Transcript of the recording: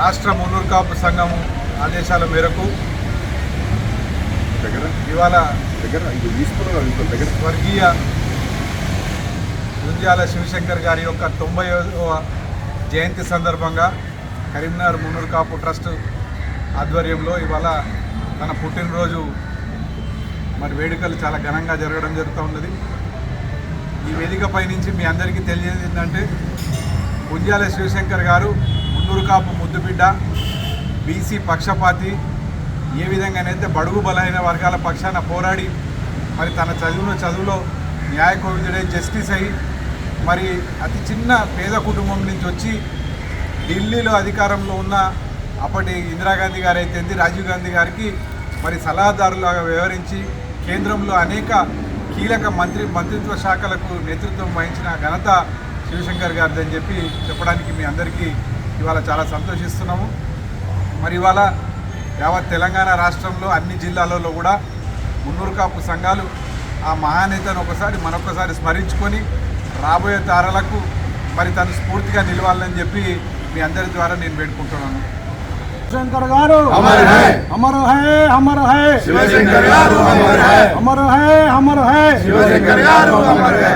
రాష్ట్ర మున్నూరు కాపు సంఘం ఆదేశాల మేరకు దగ్గర? ఇవాళ దగ్గర? దగ్గర? స్వర్గీయ గుంజాల శివశంకర్ గారి యొక్క తొంభై జయంతి సందర్భంగా కరీంనగర్ మున్నూరు కాపు ట్రస్ట్ ఆధ్వర్యంలో ఇవాళ తన పుట్టినరోజు మరి వేడుకలు చాలా ఘనంగా జరగడం జరుగుతూ ఉన్నది. ఈ వేదికపై నుంచి మీ అందరికీ తెలియజేది ఏంటంటే గుంజాల శివశంకర్ గారు మున్నూరు ముద్దుబిడ్డ బీసీ పక్షపాతి ఏ విధంగానైతే బడుగు బలమైన వర్గాల పక్షాన పోరాడి మరి తన చదువులో చదువులో న్యాయ కోవిదుడై జస్టిస్ అయ్యి మరి అతి చిన్న పేద కుటుంబం నుంచి వచ్చి ఢిల్లీలో అధికారంలో ఉన్న అప్పటి ఇందిరాగాంధీ గారు అయితే రాజీవ్ గాంధీ గారికి మరి సలహాదారులాగా వ్యవహరించి కేంద్రంలో అనేక కీలక మంత్రి మంత్రిత్వ శాఖలకు నేతృత్వం వహించిన ఘనత శివశంకర్ గారిదని చెప్పి చెప్పడానికి మీ అందరికీ ఇవాళ చాలా సంతోషిస్తున్నాము. మరి ఇవాళ యావత్ తెలంగాణ రాష్ట్రంలో అన్ని జిల్లాలలో కూడా మున్నూరు కాపు సంఘాలు ఆ మహానేతను ఒకసారి మరొకసారి స్మరించుకొని రాబోయే తారలకు మరి తను స్ఫూర్తిగా నిలవాలని చెప్పి మీ అందరి ద్వారా నేను వేడుకుంటున్నాను. శంకర్ గారు! అమర్ హై! అమర్ హై! అమర్ హై! శివశంకర్ గారు అమర్ హై! అమర్ హై! అమర్ హై! శివశంకర్ గారు అమర్ హై!